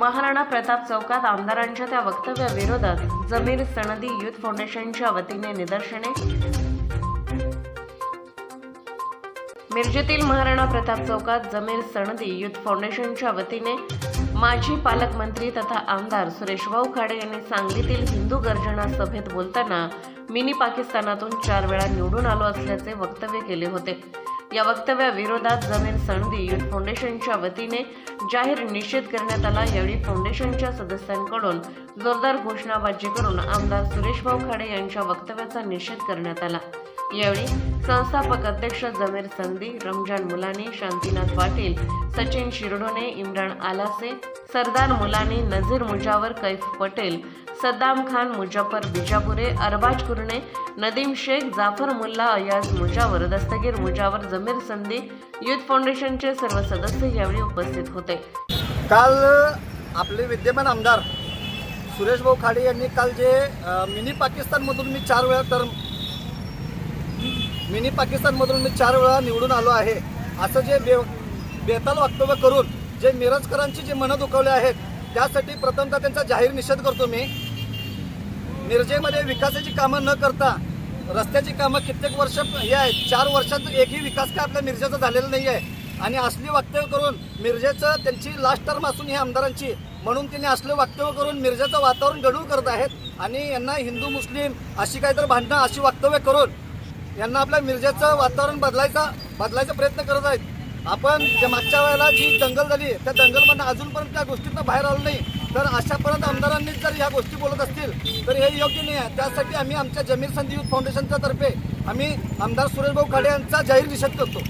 महाराणा प्रताप चौकात आमदारांच्या त्या वक्तव्याविरोधात जमीर सनदी युथ फाउंडेशनच्या वतीने निदर्शने. मिरजेतील महाराणा प्रताप चौकात जमीर सनदी युथ फाउंडेशनच्या वतीने माजी पालकमंत्री तथा आमदार सुरेशभाऊ खाडे यांनी सांगलीतील हिंदू गर्जना सभेत बोलताना मिनी पाकिस्तानातून चार वेळा निवडून आलो असल्याचे वक्तव्य केले होते. या वक्तव्याविरोधात जमीर सनदी युथ फाउंडेशनच्या वतीने जाहीर निषेध करण्यात आला. यावेळी फाउंडेशनच्या सदस्यांकडून जोरदार घोषणाबाजी करून आमदार सुरेशभाऊ खाडे यांच्या वक्तव्याचा निषेध करण्यात आला. यावेळी संस्थापक अध्यक्ष जमीर संधी रमजान मुलानी शांतीनाथ पाटील सचिन शिरडोने इम्रान आलासे सरदार मुलानी नझीर मुजावर कैफ पटेल सद्दाम खान मुजफ्फर बिजापुरे अरबाज कुरणे नदीम शेख जाफर मुल्ला अयाज मुजावर दस्तगीर मुजावर जमीर संधी युथ फाउंडेशनचे सर्व सदस्य यावेळी उपस्थित होते. काल आपले विद्यमान आमदार सुरेश भाऊ खाडे यांनी काल जे मिनी पाकिस्तानमधून मी चार वेळा तर मिनी पाकिस्तानमधून मी चार वेळा निवडून आलो आहे असं जे बे बेताल वक्तव्य करून जे मिरजकरांची जी मनं दुखवले आहेत त्यासाठी प्रथमतः त्यांचा जाहीर निषेध करतो मी. मिरजेमध्ये विकासाची कामं न करता रस्त्याची कामं कित्येक वर्ष हे आहेत. चार वर्षात एकही विकास काय आपल्या मिरजेचा झालेला नाही आहे आणि असली वक्तव्य करून मिरजेचं त्यांची लास्ट टर्म असून ही आमदारांची म्हणून त्यांनी असले वक्तव्य करून मिरजेचं वातावरण गडूळ करत आहेत. आणि यांना हिंदू मुस्लिम अशी काहीतरी भांडणं अशी वक्तव्य करून यांना आपल्या मिरजेचं वातावरण बदलायचा बदलायचा प्रयत्न करत आहेत. आपण ज्या मागच्या वेळेला जी दंगल झाली त्या दंगलमधनं अजूनपर्यंत त्या गोष्टीतनं बाहेर आलो नाही. तर अशापर्यंत आमदारांनी जर ह्या गोष्टी बोलत असतील तर हे योग्य नाही आहे. त्यासाठी आम्ही आमच्या जमीर संधी युथ फाउंडेशनच्या तर्फे आम्ही आमदार सुरेशभाऊ खाडे यांचा जाहीर निषेध करतो.